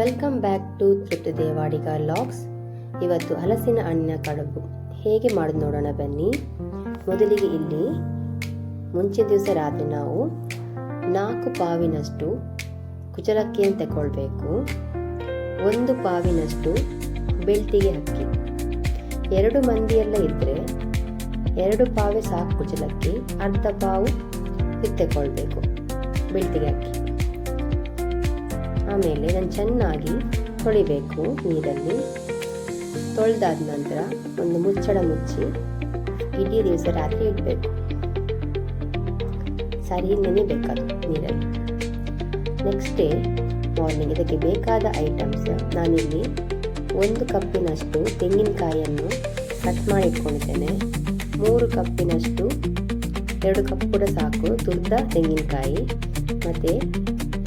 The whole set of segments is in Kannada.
ವೆಲ್ಕಮ್ ಬ್ಯಾಕ್ ಟು ತೃಪ್ತಿ ದೇವಾಡಿಗ ಲಾಗ್ಸ್ ಇವತ್ತು ಹಲಸಿನ ಹಣ್ಣಿನ ಕಡುಬು. ಹೇಗೆ ಮಾಡೋದು ನೋಡೋಣ ಬನ್ನಿ. ಮೊದಲಿಗೆ ಇಲ್ಲಿ ಮುಂಚಿನ ದಿವಸ ರಾತ್ರಿ ನಾವು ನಾಲ್ಕು ಪಾವಿನಷ್ಟು ಕುಚಲಕ್ಕಿಯನ್ನು ತಗೊಳ್ಬೇಕು ಒಂದು ಪಾವಿನಷ್ಟು ಬೆಳ್ತಿಗೆ ಅಕ್ಕಿ. ಎರಡು ಮಂದಿಯೆಲ್ಲ ಇದ್ದರೆ ಎರಡು ಪಾವೆ ಸಾಕು ಕುಚಲಕ್ಕಿ ಅರ್ಧ ಪಾವು ಇದು ತಗೊಳ್ಬೇಕು ಬೆಳ್ತಿಗೆ ಅಕ್ಕಿ. ಆಮೇಲೆ ನಾನು ಚೆನ್ನಾಗಿ ತೊಳಿಬೇಕು ನೀರಲ್ಲಿ. ತೊಳೆದಾದ ನಂತರ ಒಂದು ಮುಚ್ಚಳ ಮುಚ್ಚಿ ಇಡೀ ದಿವಸ ರಾತ್ರಿ ಇಡಬೇಕು. ಸರಿ ನೆನೆಬೇಕದು ನೀರಲ್ಲಿ. ನೆಕ್ಸ್ಟ್ ಡೇ ಮಾರ್ನಿಂಗ್ ಇದಕ್ಕೆ ಬೇಕಾದ ಐಟಮ್ಸ್ ನಾನಿಲ್ಲಿ ಒಂದು ಕಪ್ಪಿನಷ್ಟು ತೆಂಗಿನಕಾಯಿಯನ್ನು ಕಟ್ ಮಾಡಿ ಮೂರು ಕಪ್ಪಿನಷ್ಟು, ಎರಡು ಕಪ್ ಕೂಡ ಸಾಕು, ತುರ್ದ ತೆಂಗಿನಕಾಯಿ. ಮತ್ತು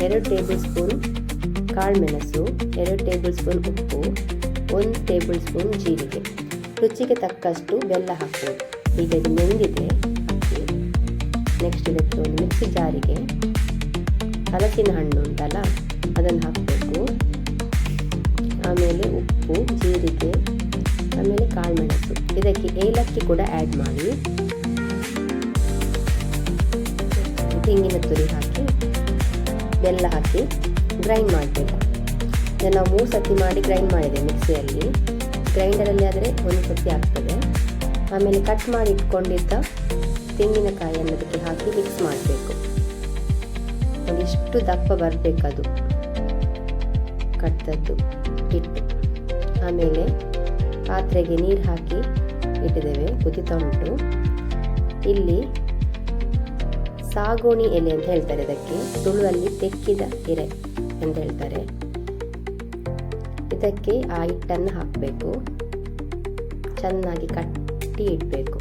ಎರಡು ಟೇಬಲ್ ಸ್ಪೂನ್ ಕಾಳುಮೆಣಸು ಎರಡು ಟೇಬಲ್ ಸ್ಪೂನ್ ಉಪ್ಪು, ಒಂದು ಟೇಬಲ್ ಸ್ಪೂನ್ ಜೀರಿಗೆ. ರುಚಿಗೆ ತಕ್ಕಷ್ಟು ಬೆಲ್ಲ ಹಾಕ್ಬೋದು. ಈಗ ಇದು ನೆಂದಿದೆ ನೆಕ್ಸ್ಟ್ ಇದಕ್ಕೆ ಒಂದು ಮಿಕ್ಸಿ ಜಾರಿಗೆ ಹಲಸಿನ ಹಣ್ಣು ಉಂಟಲ್ಲ, ಅದನ್ನು ಹಾಕಬೇಕು. ಆಮೇಲೆ ಉಪ್ಪು, ಜೀರಿಗೆ, ಆಮೇಲೆ ಕಾಳುಮೆಣಸು ಇದಕ್ಕೆ ಏಲಕ್ಕಿ ಕೂಡ ಆ್ಯಡ್ ಮಾಡಿ. ತೆಂಗಿನ ತುರಿ ಹಾಕಿ, ಬೆಲ್ಲ ಹಾಕಿ. ಗ್ರೈಂಡ್ ಮಾಡಬೇಕು. ಇದನ್ನು ನಾವು ಮೂರು ಸತಿ ಮಾಡಿ ಗ್ರೈಂಡ್ ಮಾಡಿದೆ ಮಿಕ್ಸಿಯಲ್ಲಿ. ಗ್ರೈಂಡರಲ್ಲಿ ಆದರೆ ಒಂದು ಸತಿ ಆಗ್ತದೆ. ಆಮೇಲೆ ಕಟ್ ಮಾಡಿ ಇಟ್ಕೊಂಡಿದ್ದ ತೆಂಗಿನಕಾಯಿಯನ್ನು ಅದಕ್ಕೆ ಹಾಕಿ ಮಿಕ್ಸ್ ಮಾಡಬೇಕು. ಒಂದಿಷ್ಟು ದಪ್ಪ ಬರಬೇಕದು ಕಟ್ಟದ್ದು ಹಿಟ್ಟು ಆಮೇಲೆ ಪಾತ್ರೆಗೆ ನೀರು ಹಾಕಿ ಇಟ್ಟಿದ್ದೇವೆ ಕುದಿತಾ ಉಂಟು ಇಲ್ಲಿ ಸಾಗೋಣಿ ಎಲೆ ಅಂತ ಹೇಳ್ತಾರೆ ಅದಕ್ಕೆ ತುಳುವಲ್ಲಿ ತೆಕ್ಕಿದ ಎರೆ ಅಂತ ಹೇಳ್ತಾರೆ. ಇದಕ್ಕೆ ಆ ಹಿಟ್ಟನ್ನು ಹಾಕಬೇಕು. ಚೆನ್ನಾಗಿ ಕಟ್ಟಿ ಇಡಬೇಕು.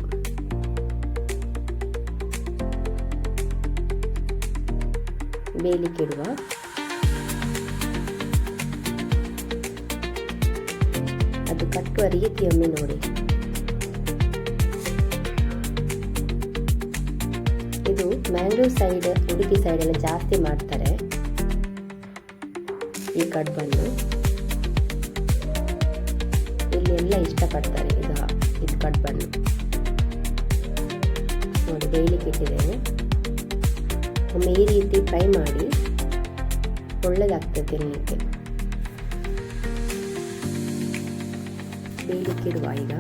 ಬೇಲಿಕ್ಕಿಡುವ ಅದು ಕಟ್ಟುವ ರೀತಿಯೊಮ್ಮೆ ನೋಡಿ. ಇದು ಮ್ಯಾಂಗ್ಳೂರ್ ಸೈಡ್, ಉಡುಪಿ ಸೈಡೆಲ್ಲ ಜಾಸ್ತಿ ಮಾಡ್ತಾರೆ. ಈ ಕಡ್ಬನ್ನು ಇಲ್ಲಿ ಎಲ್ಲ ಇಷ್ಟಪಡ್ತಾರೆ. ಇದು ಇದು ಕಡ್ಬನ್ನು ನೋಡಿ ಬೇಯಲಿಕ್ಕೆ ಇಟ್ಟಿದ್ದೇನೆ ಒಮ್ಮೆ ಈ ರೀತಿ ಫ್ರೈ ಮಾಡಿ ಒಳ್ಳೆಯದಾಗ್ತದೆ ತಿನ್ನಲಿಕ್ಕೆ ಬೇಯಲಿಕ್ಕಿಡುವ ಈಗ.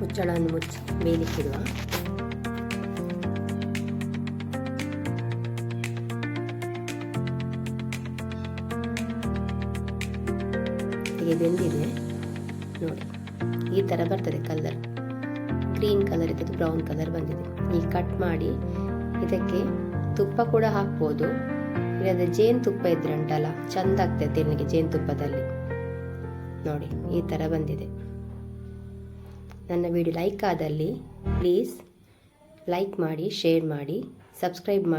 ಮುಚ್ಚಳವನ್ನು ಮುಚ್ಚಿ ಬೇಯಲಿಕ್ಕಿಡುವ ಬೆಂದಿದೆ ನೋಡಿ, ಈ ಥರ ಬರ್ತದೆ ಕಲರ್ ಗ್ರೀನ್ ಕಲರ್ ಇದ್ದದ್ದು ಬ್ರೌನ್ ಕಲರ್ ಬಂದಿದೆ. ಈಗ ಕಟ್ ಮಾಡಿ ಇದಕ್ಕೆ ತುಪ್ಪ ಕೂಡ ಹಾಕ್ಬೋದು. ಇಲ್ಲದ ಜೇನುತುಪ್ಪ ಇದ್ರೆ ಉಂಟಲ್ಲ, ಚಂದ ಆಗ್ತದೆ ತಿನ್ನಲಿಕ್ಕೆ ಜೇನುತುಪ್ಪದಲ್ಲಿ ನೋಡಿ, ಈ ಥರ ಬಂದಿದೆ. ನನ್ನ ವಿಡಿಯೋ ಲೈಕ್ ಆದಲ್ಲಿ ಪ್ಲೀಸ್ ಲೈಕ್ ಮಾಡಿ ಶೇರ್ ಮಾಡಿ ಸಬ್ಸ್ಕ್ರೈಬ್ ಮಾಡಿ.